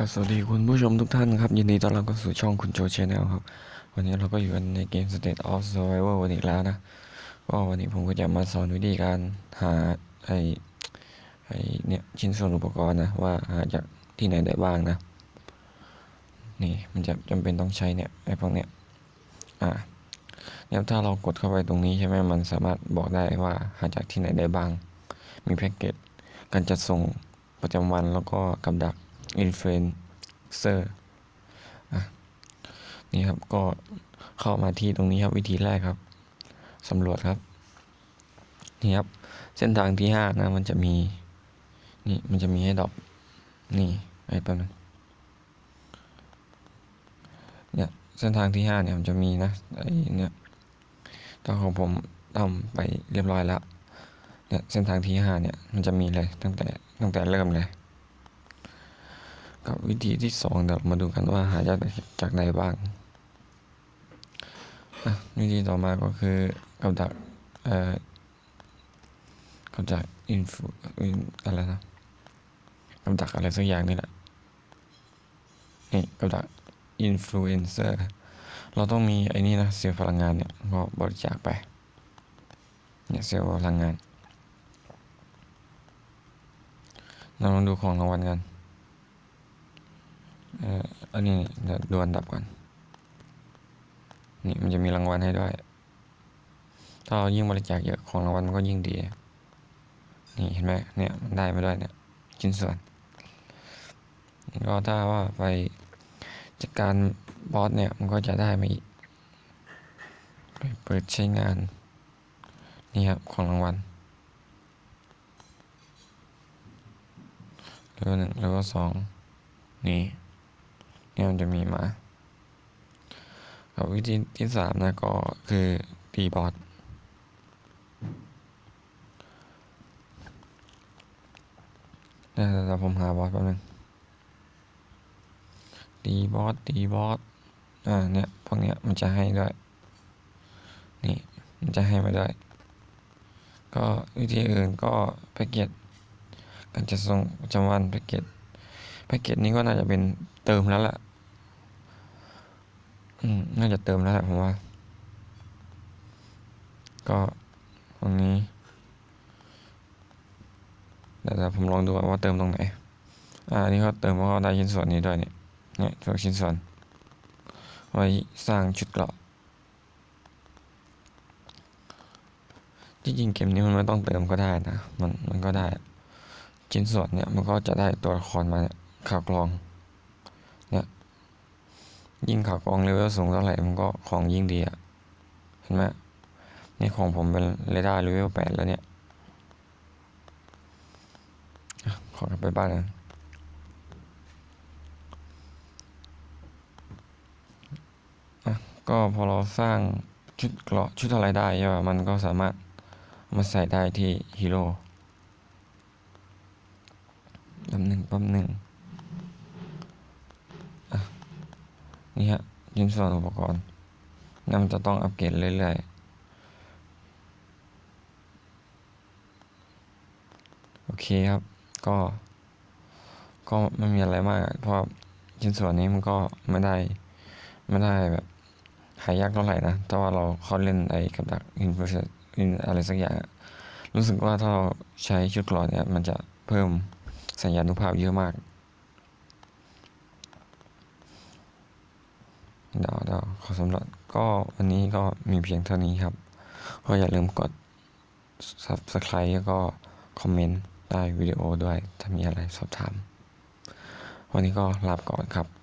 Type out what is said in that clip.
ก็สวัสดีคุณผู้ชมทุกท่านครับ ยินดีต้อนรับเข้าสู่ช่องคุณโจชแนลครับ วันนี้เราก็อยู่กันในเกม State of Survival วันอีกแล้วนะก็วันนี้ผมก็จะมาสอนวิธีการหาไอ้ไอ้เนี่ยชิ้นส่วนอุปกรณ์นะ ว่าหาจากที่ไหนได้บ้างนะ นี่มันจะจำเป็นต้องใช้เนี่ยไอ้พวกเนี้ยอ่าเนี่ยถ้าเรากดเข้าไปตรงนี้ใช่ไหมมันสามารถบอกได้ว่าหาจากที่ไหนได้บ้าง มีแพ็กเกจการจัดส่งประจำวันแล้วก็กับดัก อินฟลูเอนเซอร์นี่ครับก็เข้ามาที่ตรงนี้ครับวิธีแรกครับสำรวจครับนี่ครับ เส้นทางที่ห้านะ มันจะมีนี่มันจะมีให้ดอกนี่ไอ้แป๊บนึงเนี่ยเส้นทางที่ห้าเนี่ยมันจะมีนะไอ้เนี่ยตอนของผมทำไปเรียบร้อยแล้วเนี่ยเส้นทางที่ห้าเนี่ยมันจะมีเลยตั้งแต่ตั้งแต่เริ่มเลย กับวิธีที่สองเดี๋ยวมาดูกันว่าหาจากจากไหนบ้างวิธีต่อมาก็คือกับดักเอ่อกับดักอินฟูอะไรนะกับดักอะไรสักอย่างนี่แหละนี่กับดักอินฟลูเอนเซอร์เราต้องมีไอ้นี่นะเซลล์พลังงานเนี่ยก็บริจาคไปเนี่ยเซลล์พลังงานเราลองดูของรางวัลกัน เอออันนี้เดี๋ยวดูอันดับก่อน นี่มันจะมีรางวัลให้ด้วย ถ้าเรายิ่งบริจาคเยอะของรางวัลมันก็ยิ่งดี นี่เห็นไหมเนี่ยมันได้มาด้วยเนี่ยชิ้นส่วน ก็ถ้าว่าไปจัดการบอสเนี่ยมันก็จะได้มาอีกไปเปิดใช้งาน นี่ครับของรางวัลเลเวลหนึ่งเลเวลสองนี่ เนี่ยมันจะมีมาวิธีที่สามนะก็คือตีบอสเดี๋ยวเดี๋ยวผมหาบอสแป๊บนึงตีบอสตีบอสอ่าเนี่ยพวกเนี้ยมันจะให้ด้วย นี่มันจะให้มาด้วย ก็วิธีอื่นก็แพ็กเกจการจะส่งประจำวันแพ็กเกจแพ็กเกจนี้ก็น่าจะเป็นเติมแล้วล่ะ อืม น่าจะเติมแล้วแหละผมว่า ก็ตรงนี้เดี๋ยวผมลองดูว่าเติมตรงไหน อ่าอันนี้เขาเติมเพราะเขาได้ชิ้นส่วนนี้ด้วยเนี่ย เนี่ยทุกชิ้นส่วน ไว้สร้างชุดเกราะที่จริงเกมนี้มันไม่ต้องเติมก็ได้นะ มันมันก็ได้ ชิ้นส่วนเนี่ยมันก็จะได้ตัวละครมาเนี่ยข่าวกรอง เนี่ย ยิ่งข่าวกองเลเวลสูงเท่าไหร่มันก็ของยิ่งดีอะเห็นไหมนี่ของผมเป็นเรดาร์เลเวลแปดแล้วเนี่ยขอกลับไปบ้านกันะก็พอเราสร้างชุดเกราะชุดอะไรได้ใช่ป่ะมันก็สามารถมาใส่ได้ที่ฮีโร่แป๊บหนึ่งแป๊บหนึ่งอะ นี่ฮะชิ้นส่วนอุปกรณ์นั่นมันจะต้องอัปเกรดเรื่อยๆ โอเคครับ ก็ ก็ไม่มีอะไรมาก เพราะชิ้นส่วนนี้มันก็ไม่ได้ ไม่ได้แบบหายากเท่าไหร่นะ แต่ว่าเราเขาเล่นไอ้กับดักอินฟลูอินอะไรสักอย่าง รู้สึกว่าถ้าเราใช้ชุดกรอเนี่ย มันจะเพิ่มสัญญาณุภาพเยอะมาก ดี๋ยวเดี๋ยวขอสำหรับก็วันนี้ก็มีเพียงเท่านี้ครับ ก็อย่าลืมกด subscribe แล้วก็คอมเมนต์ใต้วิดีโอด้วย ถ้ามีอะไรสอบถาม วันนี้ก็ลาไปก่อนครับ